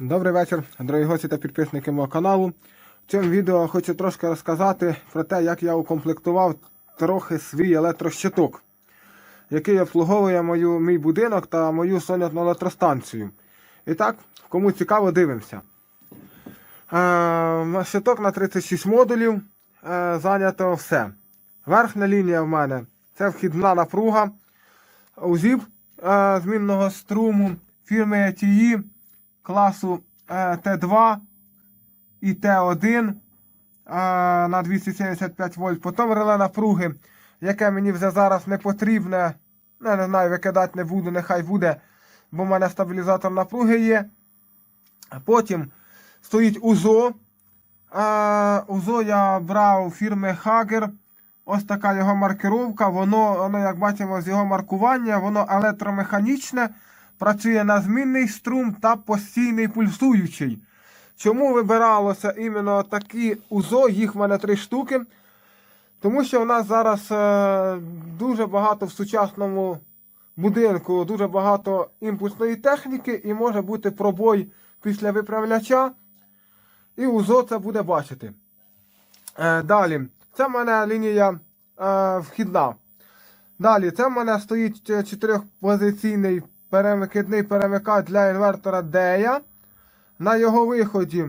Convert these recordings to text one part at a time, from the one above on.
Добрий вечір, дорогі гості та підписники мого каналу. В цьому відео хочу трошки розказати про те, як я укомплектував трохи свій електрощиток, який обслуговує мою, мій будинок та мою сонячну електростанцію. І так, кому цікаво, дивимося. Е, щиток на 36 модулів. Е, зайнято все. Верхня лінія в мене це вхідна напруга, узіб е, змінного струму фірми TI класу е, Т2 і Т1 е, на 275 вольт. Потім реле напруги, яке мені вже зараз не потрібне. Я не знаю, викидати не буду, нехай буде, бо в мене стабілізатор напруги є. Потім стоїть УЗО. Е, УЗО я брав фірми Hager. Ось така його маркировка. Воно, як бачимо, з його маркування, воно електромеханічне, працює на змінний струм та постійний пульсуючий. Чому вибиралося іменно такі УЗО? Їх в мене три штуки. Тому що в нас зараз е, дуже багато в сучасному будинку, дуже багато імпульсної техніки і може бути пробой після виправляча. І УЗО це буде бачити. Е, далі, це в мене лінія е, вхідна. Далі, це в мене стоїть чотирьохпозиційний перемикидний перемикач для інвертора DEA. На його виході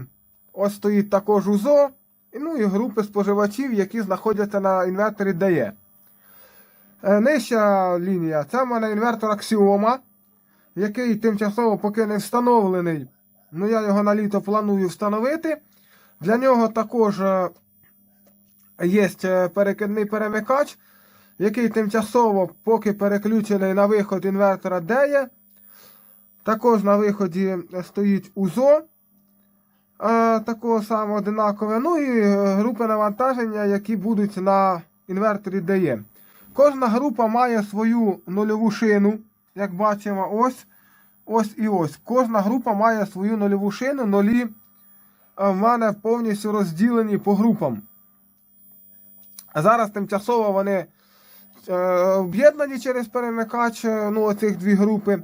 ось стоїть також УЗО. Ну і групи споживачів, які знаходяться на інверторі DE. Е, Нижча лінія це в мене інвертор Axioma, який тимчасово поки не встановлений. Ну я його на літо планую встановити. Для нього також е, є е, перекидний перемикач, який тимчасово поки переключений на виход інвертора DE. Також на виході стоїть УЗО. е, Такого самого одинакове. Ну і е, групи навантаження, які будуть на інверторі DE. Кожна група має свою нульову шину, як бачимо, ось. Ось і ось. Кожна група має свою нульову шину. Нолі е, в мене повністю розділені по групам. Зараз тимчасово вони об'єднані через перемикач, е, ну, оцих дві групи.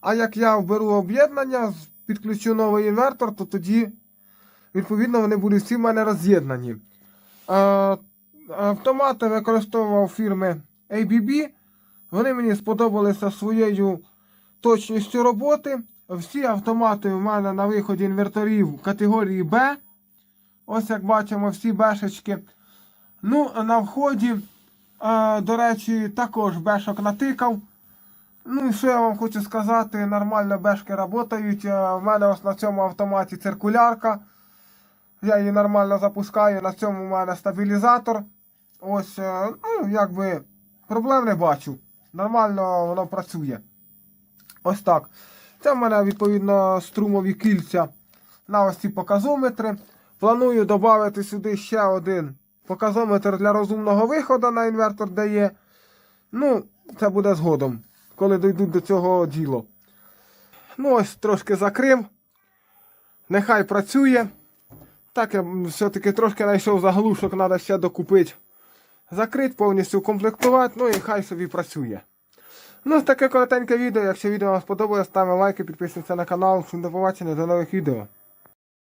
А як я вберу об'єднання, підключу новий інвертор, то тоді, відповідно, вони будуть всі в мене роз'єднані. Е, автомати використовував фірми ABB. Вони мені сподобалися своєю точністю роботи. Всі автомати в мене на виході інверторів категорії Б. Ось як бачимо, всі бешечки. Ну, на вході, е, до речі, також бешок натикав. Ну і що я вам хочу сказати, нормально бешки працюють. В мене ось на цьому автоматі циркулярка. Я її нормально запускаю. На цьому в мене стабілізатор. Ось, ну, якби проблем не бачу. Нормально воно працює. Ось так. Це в мене відповідно струмові кільця на ось ці показометри. Планую додати сюди ще один показометр для розумного виходу на інвертор дає. Ну, це буде згодом, коли дійдуть до цього діла. Ну, ось трошки закрив. Нехай працює. Так, я все-таки трошки знайшов заглушок, треба ще докупити. Закрити, повністю комплектувати, ну і хай собі працює. Ну, таке коротеньке відео. Якщо відео вам сподобалось, ставимо лайки, підписуйтесь на канал. Всім до побачення, до нових відео.